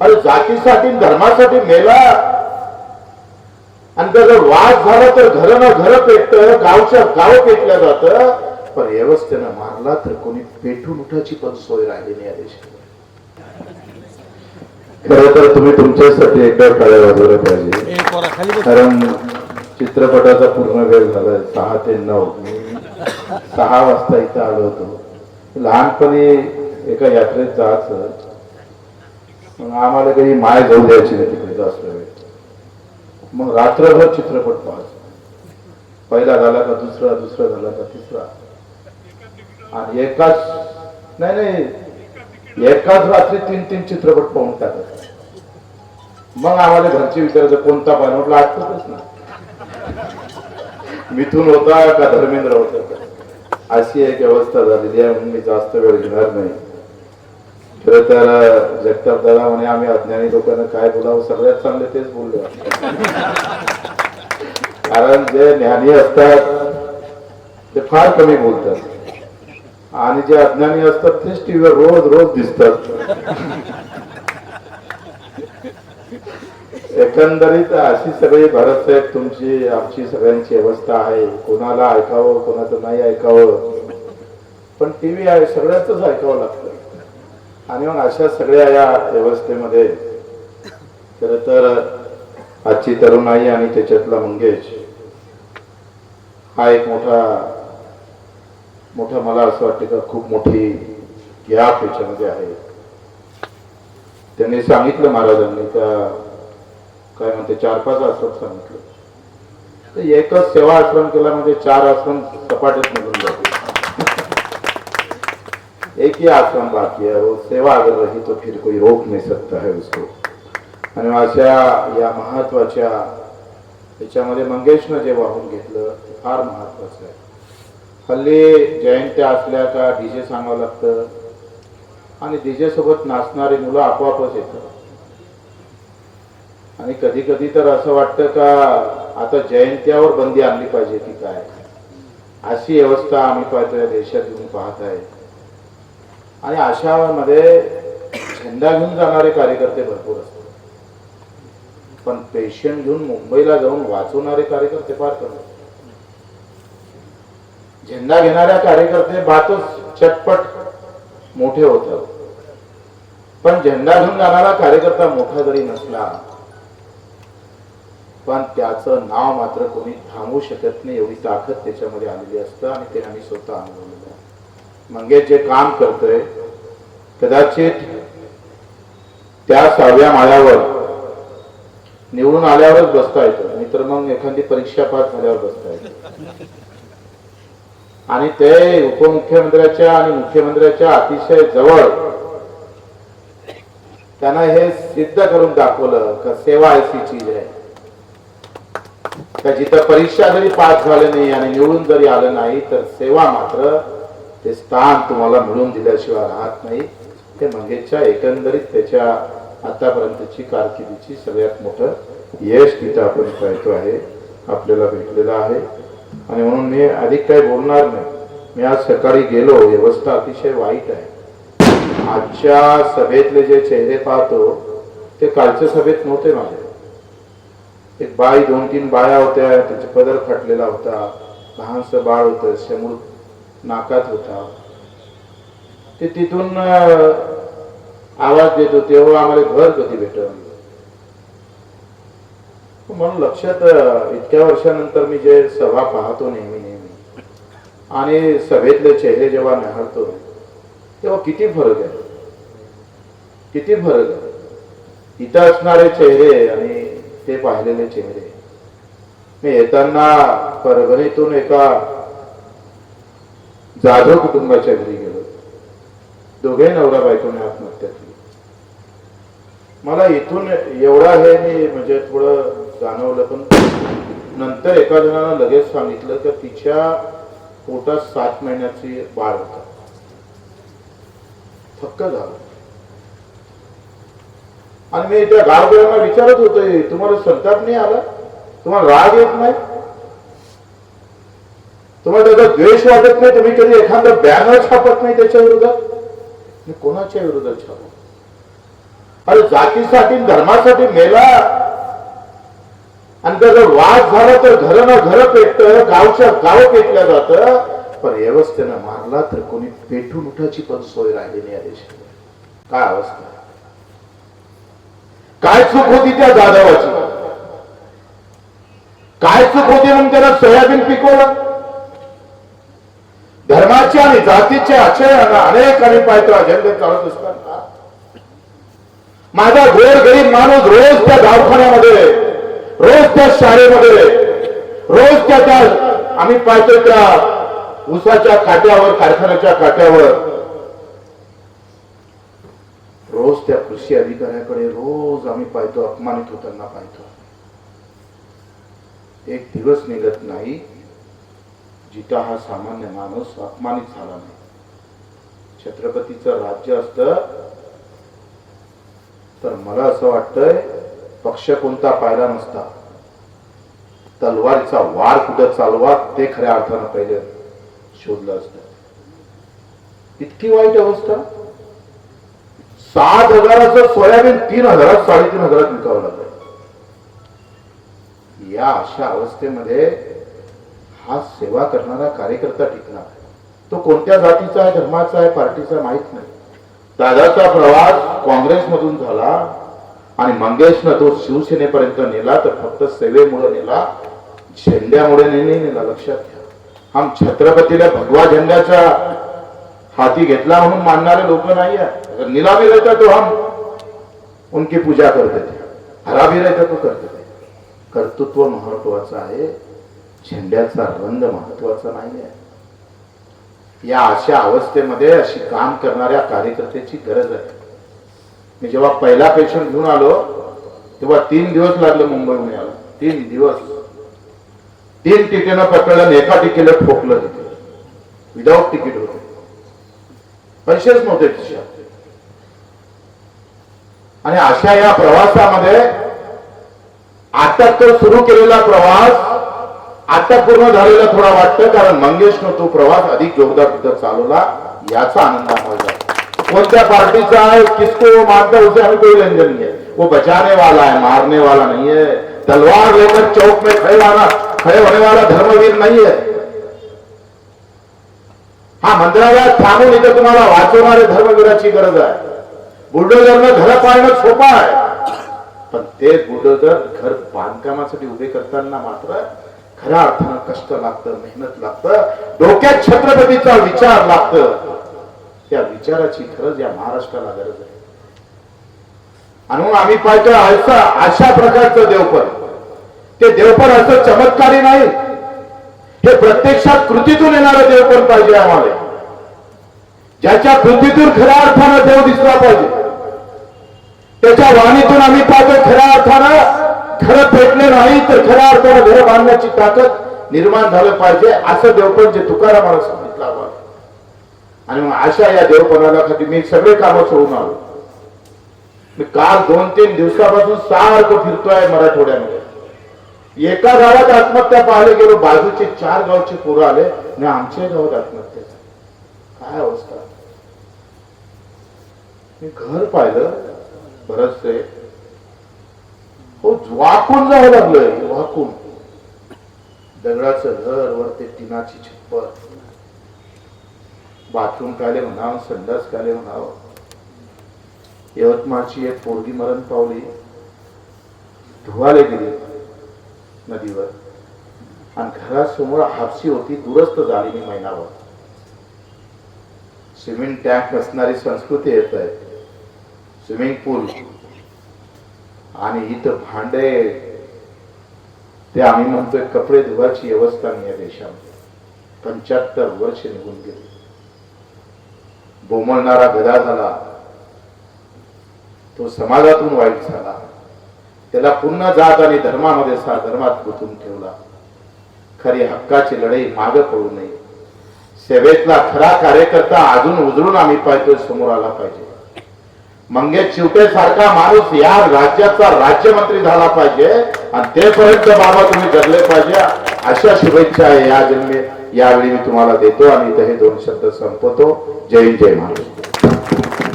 अरे जातीसाठी धर्मासाठी मेला. आणि त्याचा वाद झाला तर घर ना घर पेटत गावच्या गाव पेटल्या जात. पण व्यवस्थेनं मारला तर कोणी पेटून उठायची पण सोय राहिली नाही या देशात. खर तर तुम्ही तुमच्यासाठी एकदा टाळ्या वाजवल्या पाहिजे. कारण चित्रपटाचा पूर्ण वेळ झालाय सहा ते नऊ. सहा वाजता इथं आलो होतो. लहानपणी एका यात्रेत जायचं. मग आम्हाला काही माय जाऊ द्यायची नाही तिकडे जास्त वेळ. मग रात्रभर चित्रपट पाहायचा. पहिला झाला का दुसरा दुसरा झाला का तिसरा. आणि एकाच नाही नाही. एकाच रात्री तीन तीन चित्रपट पाहून टाकायचा. मग आम्हाला घरचे विचारायचं कोणता पाहिजे म्हटलं आठवतच ना मिथून होता का धर्मेंद्र होता अशी एक व्यवस्था झालेली आहे म्हणून मी जास्त वेळ घेणार नाही. तर जगताप दादा म्हणे आम्ही अज्ञानी लोकांना काय बोलावं? सगळ्यात चांगले तेच बोलले कारण जे ज्ञानी असतात ते फार कमी बोलतात. आणि जे अज्ञानी असतात तेच टीव्हीवर रोज रोज दिसतात. एकंदरीत अशी सगळी भारत साहेब तुमची आमची सगळ्यांची अवस्था आहे. कोणाला ऐकावं कोणाचं नाही ऐकावं. पण टीव्ही आहे सगळ्याच ऐकावं लागतं. आणि मग अशा सगळ्या या व्यवस्थेमध्ये खर तर आजची तरुणाई आणि त्याच्यातला मंगेश हा एक मोठा मोठा मला असं वाटतं का खूप मोठी गॅप याच्यामध्ये आहे. त्यांनी सांगितलं महाराजांनी का काय म्हणते चार पाच आश्रम सांगितलं. तर एकच सेवा आश्रम केला म्हणजे चार आश्रम सपाटत एक ही आश्रम बाकी है वो सेवा अगर रही तो फिर कोई रोक नहीं सकता है उसको। आणि अशा या महत्त्वाच्या याच्यामध्ये मंगेशनं जे वाहून घेतलं ते फार महत्वाचं आहे. हल्ली जयंत्या असल्या का डीजे सांगावं लागतं आणि डीजे सोबत नाचणारी मुलं आपोआपच येतात. आणि कधी कधी तर असं वाटतं का आता जयंत्यावर बंदी आणली पाहिजे की काय? अशी व्यवस्था आम्ही पाहतोय देशात येऊन पाहत आहे आणि अशामध्ये झेंडा घेऊन जाणारे कार्यकर्ते भरपूर असतात. पण पेशंट घेऊन मुंबईला जाऊन वाचवणारे कार्यकर्ते फार कमी असतात. झेंडा घेणाऱ्या कार्यकर्ते बातच चटपट मोठे होतात. पण झेंडा घेऊन जाणारा कार्यकर्ता मोठा जरी नसला पण त्याचं नाव मात्र कोणी थांबू शकत नाही एवढी ताकद त्याच्यामध्ये आलेली असतं आणि ते आम्ही स्वतः अनुभवलेलं आहे जे काम करतोय कदाचित त्या सहाव्या माळ्यावर निवडून आल्यावरच बसता येतं. नाहीतर मग एखादी परीक्षा पास झाल्यावर बसता येतं. आणि ते उपमुख्यमंत्र्याच्या आणि मुख्यमंत्र्याच्या अतिशय जवळ त्यांना हे सिद्ध करून दाखवलं का सेवा ऐसी चीज आहे का जिथं परीक्षा जरी पास झाले नाही आणि निवडून जरी आलं नाही तर सेवा मात्र ते स्थान तुम्हाला मिळून दिल्याशिवाय राहत नाही. ते मंगेशच्या एकंदरीत त्याच्या आतापर्यंतची कारकिर्दीची सगळ्यात मोठं यश तिथं आपण पाहतो आहे आपल्याला भेटलेलं आहे. आणि म्हणून मी अधिक काही बोलणार नाही. मी आज सकाळी गेलो व्यवस्था अतिशय वाईट आहे. आजच्या सभेतले जे चेहरे पाहतो ते कालच्या सभेत नव्हते माझे. एक बाई दोन तीन बाया होत्या त्याचे पदर फाटलेला होता. लहानसं बाळ होतं समोर नाकात होता. ते तिथून आवाज देत होते हो आम्हाला घर कधी भेटल? म्हणून लक्षात इतक्या वर्षानंतर मी जे सभा पाहतो नेहमी नेहमी आणि सभेतले चेहरे जेव्हा निहाळतो तेव्हा किती फरक आहे. किती फरक आहे. इथं असणारे चेहरे आणि ते पाहिलेले चेहरे. मी येताना परभणीतून एका जाधव कुटुंबाच्या घरी गेलो. दोघे नवरा बायकोने आत्महत्या केली. मला इथून एवढा हे मी म्हणजे थोडं जाणवलं पण नंतर एका जणानं लगेच सांगितलं की तिच्या पोटात सात महिन्याची बाळ होता. थक्क झालं. आणि मी त्या गावकऱ्यांना विचारत होतोय तुम्हाला संताप नाही आला? तुम्हाला राग येत नाही? तुम्हाला त्याचा द्वेष वाटत नाही तुम्ही कधी एखादा बॅनर छापत नाही त्याच्या विरोधात मी कोणाच्या विरोधात छापू? अरे जातीसाठी धर्मासाठी मेला. आणि त्याचा वाद झाला तर घर ना घर पेटत गावच्या गाव पेटलं जात. पण व्यवस्थेनं मारला तर कोणी पेटून उठायची पण सोय राहिली नाही या देशात काय अवस्था? काय चूक होती त्या जाधवाची? काय चूक होती म्हणून त्याला सोयाबीन पिकवलं? धर्माचे आणि जातीचे आशय अनेक आणि पायत्र अजेंडे चालत असतात. माझा गोर गरीब माणूस रोज त्या दवाखान्यामध्ये रोज त्या शाळेमध्ये रोज त्या त्या आम्ही पाहतो त्या उसाच्या खाट्यावर कारखान्याच्या खाट्यावर रोज त्या कृषी अधिकाऱ्याकडे रोज आम्ही पाहतो अपमानित होताना पाहतो. एक दिवस निघत नाही जिता हा सामान्य माणूस अपमानित झाला नाही. छत्रपतीचं राज्य असत. तर मला असं वाटतंय पक्ष कोणता पाहिला नसता. तलवारीचा वार कुठं चालवा ते खऱ्या अर्थानं पहिले शोधलं असत. इतकी वाईट अवस्था. सात हजाराचं सोयाबीन तीन हजारात साडेतीन हजारात विकावं लागलं. या अशा अवस्थेमध्ये हा सेवा करणारा कार्यकर्ता टिकणार तो कोणत्या जातीचा आहे धर्माचा आहे पार्टीचा माहीत नाही. दादाचा प्रवास काँग्रेसमधून झाला आणि मंगेशनं तो शिवसेनेपर्यंत नेला तर फक्त सेवेमुळे नेला झेंड्यामुळे नाही नेला लक्षात घ्या. हम छत्रपतीला भगवा झेंड्याच्या हाती घेतला म्हणून मानणारे लोक नाही आहे नीला भी रहता तो हम उनकी पूजा करते थे. हरा भी रहता तो करते थे. कर्तृत्व महत्वाचं आहे. झेंड्याचा रंग महत्त्वाचा नाही आहे या अशा अवस्थेमध्ये अशी काम करणाऱ्या कार्यकर्त्याची गरज आहे. मी जेव्हा पहिला पेशंट घेऊन आलो तेव्हा तीन दिवस लागले मुंबईहून यायला. तीन दिवस. तीन तिकीनं पकडलं एका तिकीला ठोकलं तिथे. विदाऊट तिकीट होते. पैसेच नव्हते खिशात आणि अशा या प्रवासामध्ये आता तो सुरू केलेला प्रवास आता पूर्ण झालेला थोडा वाटतं कारण मंगेशनं तो प्रवास अधिक जोरदार तिथं चालवला याचा आनंद आम्हाला कोणत्या पार्टीचा आहे? किसको वो मानता उसे हमें कोई लेन देन नहीं है. वो बचाने वाला है मारने वाला नहीं है. तलवार लेकर चौक में खड़े वाला खड़े होने वाला धर्मवीर नहीं है. हा मंदिराला थांबून इथं तुम्हाला वाचवणारे धर्मवीराची गरज आहे. बुलडोजरनं घर पाळणं सोपं आहे. पण ते बुलडोजर घर बांधकामासाठी उभे करताना मात्र खऱ्या अर्थानं कष्ट लागतं मेहनत लागतं डोक्यात छत्रपतीचा विचार लागतं. त्या विचाराची खरंच या महाराष्ट्राला गरज आहे. आणि मग आम्ही पाहतो अशा अशा प्रकारचं देवपण ते देवपण असं चमत्कारी नाही. हे प्रत्यक्षात कृतीतून येणारं देवपण पाहिजे आम्हाला. ज्याच्या कृतीतून खऱ्या अर्थानं देव दिसला पाहिजे. त्याच्या वाणीतून आम्ही पाहतो खऱ्या अर्थानं खरं पेटले नाही तर खऱ्या अर्थानं घर बांधण्याची ताकद निर्माण झालं पाहिजे असं देवपण जे तुकारामाला सांगितलं हवं आणि मग अशा या देवपणाला खाली मी सगळे कामं सोडून आलो. मी काल दोन तीन दिवसापासून सारखं फिरतोय मराठवाड्यामध्ये. एका गावात आत्महत्या पाहायला गेलो बाजूचे चार गावचे पोरं आले आणि आमच्या गावात आत्महत्या काय अवस्था. मी घर पाहिलं बरचसे हो वाकून जावं लागलंय. वाकून. दगडाचं घर वर ते टिनाची छप्पर. बाथरूम काले म्हणावं संडास काले म्हणावं. यवतमाळची एक पोरगी मरण पावली. धुवाले गेली नदीवर. आणि घरासमोर हापसी होती दुरस्त झाली मी स्विमिंग टँक असणारी संस्कृती येत आहे. Swimming pool. आणि इथं भांडे ते आम्ही म्हणतोय कपडे धुवायची व्यवस्था नाही या देशामध्ये. पंच्याहत्तर वर्ष निघून गेली. बोमळणारा गदा झाला. तो समाजातून वाईट झाला. त्याला पुन्हा जात आणि धर्मामध्ये सा धर्मात गुंतून ठेवला. खरी हक्काची लढाई माग पडू नये. सेवेतला खरा कार्यकर्ता अजून उजळून आम्ही पाहतोय समोर आला पाहिजे. मंगेश चिवटे सारखा माणूस या राज्याचा राज्यमंत्री झाला पाहिजे आणि तेपर्यंत बाबा तुम्ही जगले पाहिजे. अशा शुभेच्छा आहे या जन्मे. यावेळी मी तुम्हाला देतो आणि इथे हे दोन शब्द संपवतो. जय जय महाराष्ट्र.